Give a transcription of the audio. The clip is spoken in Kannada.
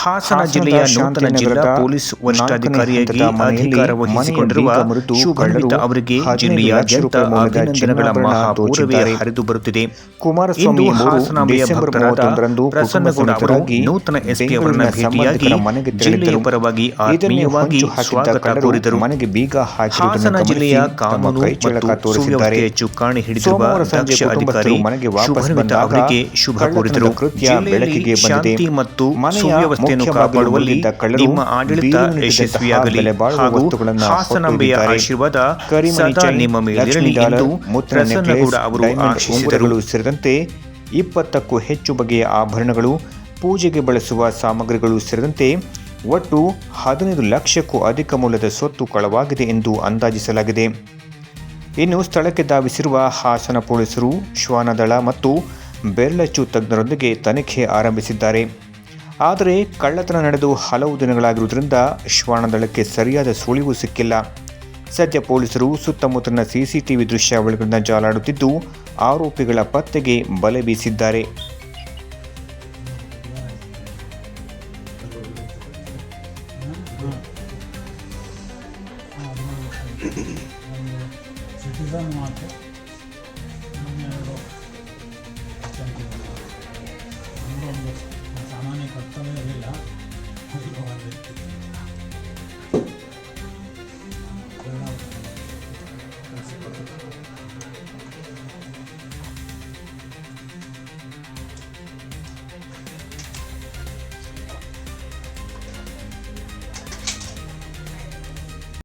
ಹಾಸನ ಜಿಲ್ಲೆಯ ನೂತನ ಜಿಲ್ಲಾ ಪೊಲೀಸ್ ವರಿಷ್ಠಾಧಿಕಾರಿಯಾಗಿ ಅಧಿಕಾರ ವಹಿಸಿಕೊಂಡಿರುವ ಶುಭನ್ವಿತ ಅವರಿಗೆ ಜಿಲ್ಲೆಯಾದ್ಯಂತ ಅಭಿನಂದನೆಗಳ ಮಹಾಪೂರವೇ ಹರಿದು ಬರುತ್ತಿದೆ. ಇಂದು ಹಾಸನಾಂಬೆಯ ಭಕ್ತರಾದ ಪ್ರಸನ್ನಗೌಡ ಅವರು ನೂತನ ಎಸ್ಪಿ ಅವರನ್ನು ಭೇಟಿಯಾಗಿ ಜಿಲ್ಲೆಯ ಪರವಾಗಿ ಆತ್ಮೀಯವಾಗಿ ಸ್ವಾಗತ ಕೋರಿದರು. ಹಾಸನ ಜಿಲ್ಲೆಯ ಕಾನೂನು ಮತ್ತು ಸುವ್ಯವಸ್ಥೆಯ ಚುಕ್ಕಾಣಿ ಹಿಡಿದಿರುವ ದಕ್ಷ ಅಧಿಕಾರಿ ಶುಭನ್ವಿತ ಅವರಿಗೆ ಶುಭ ಕೋರಿದರು. ಜಿಲ್ಲೆಯಲ್ಲಿ ಶಾಂತಿ ಮತ್ತು ಸುವ್ಯವಸ್ಥೆಯನ್ನು ಕಾಪಾಡುವಲ್ಲಿ ನಿಮ್ಮ ಆಡಳಿತ ಯಶಸ್ವಿಯಾಗಲಿ ಹಾಗೂ ಹಾಸನಾಂಬೆಯ ಆಶೀರ್ವಾದ ಸದಾ ನಿಮ್ಮ ಮೇಲಿರಲಿ ಎಂದು ಪ್ರಸನ್ನಗೌಡ ಅವರು ಆಶಿಸಿದರು. ಸೇರಿದಂತೆ ಇಪ್ಪತ್ತಕ್ಕೂ ಹೆಚ್ಚು ಬಗೆಯ ಆಭರಣಗಳು ಪೂಜೆಗೆ ಬಳಸುವ ಸಾಮಗ್ರಿಗಳು ಸೇರಿದಂತೆ ಒಟ್ಟು ಹದಿನೈದು ಲಕ್ಷಕ್ಕೂ ಅಧಿಕ ಮೌಲ್ಯದ ಸ್ವತ್ತು ಕಳವಾಗಿದೆ ಎಂದು ಅಂದಾಜಿಸಲಾಗಿದೆ. ಇನ್ನು ಸ್ಥಳಕ್ಕೆ ಧಾವಿಸಿರುವ ಹಾಸನ ಪೊಲೀಸರು ಶ್ವಾನದಳ ಮತ್ತು ಬೆರಳಚ್ಚು ತಜ್ಞರೊಂದಿಗೆ ತನಿಖೆ ಆರಂಭಿಸಿದ್ದಾರೆ. ಆದರೆ ಕಳ್ಳತನ ನಡೆದು ಹಲವು ದಿನಗಳಾಗಿರುವುದರಿಂದ ಶ್ವಾನದಳಕ್ಕೆ ಸರಿಯಾದ ಸುಳಿವು ಸಿಕ್ಕಿಲ್ಲ. ಸದ್ಯ ಪೊಲೀಸರು ಸುತ್ತಮುತ್ತಲಿನ ಸಿಸಿಟಿವಿ ದೃಶ್ಯಾವಳಿಗಳನ್ನು ಜಾಲಾಡುತ್ತಿದ್ದು, ಆರೋಪಿಗಳ ಪತ್ತೆಗೆ ಬಲೆ ಬೀಸಿದ್ದಾರೆ.